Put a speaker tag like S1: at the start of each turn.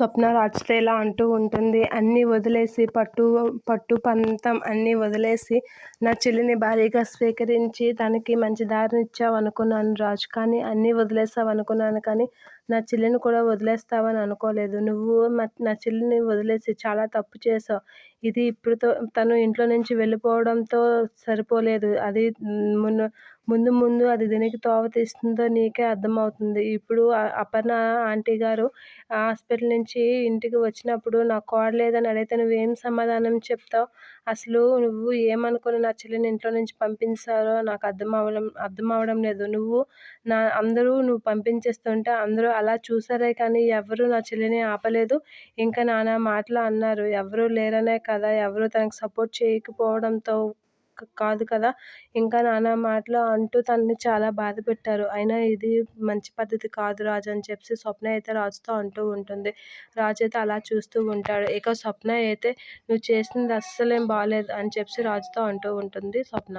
S1: స్వప్న రాజుతో అంటూ ఉంటుంది. అన్నీ వదిలేసి పట్టు పట్టు పంతం అన్నీ వదిలేసి నా చెల్లిని భారీగా స్వీకరించి తనకి మంచి దారిని ఇచ్చావు అనుకున్నాను రాజు. కానీ అన్నీ వదిలేసావు అనుకున్నాను కానీ నా చెల్లిని కూడా వదిలేస్తావని అనుకోలేదు. నువ్వు నా చెల్లిని వదిలేసి చాలా తప్పు చేసావు ఇది ఇప్పుడుతో తను ఇంట్లో నుంచి వెళ్ళిపోవడంతో సరిపోలేదు. అది ముందు ముందు ముందు అది దీనికి తోవ తీస్తుందో నీకే అర్థమవుతుంది. ఇప్పుడు అపర్ణ ఆంటీ గారు హాస్పిటల్ నుంచి ఇంటికి వచ్చినప్పుడు నాకు కోడలేదని అడిగితే నువ్వేం సమాధానం చెప్తావు? అసలు నువ్వు ఏమనుకుని నా చెల్లిని ఇంట్లో నుంచి పంపించారో నాకు అర్థం అవ్వడం అర్థం అవ్వడం లేదు. నువ్వు నా అందరూ నువ్వు పంపించేస్తుంటే అందరూ అలా చూసారే కానీ ఎవరు నా చెల్లిని ఆపలేదు. ఇంకా నానా మాటలు అన్నారు. ఎవరు లేరనే కదా ఎవరు తనకు సపోర్ట్ చేయకపోవడంతో కాదు కదా. ఇంకా నానా మాటలు అంటూ తనని చాలా బాధ పెట్టారు. అయినా ఇది మంచి పద్ధతి కాదు రాజు అని చెప్పి స్వప్న అయితే రాజుతో అంటూ ఉంటుంది. రాజు అయితే అలా చూస్తూ ఉంటాడు. ఇక స్వప్న అయితే నువ్వు చేసింది అస్సలేం బాగాలేదు అని చెప్పి రాజుతో అంటూ ఉంటుంది స్వప్న.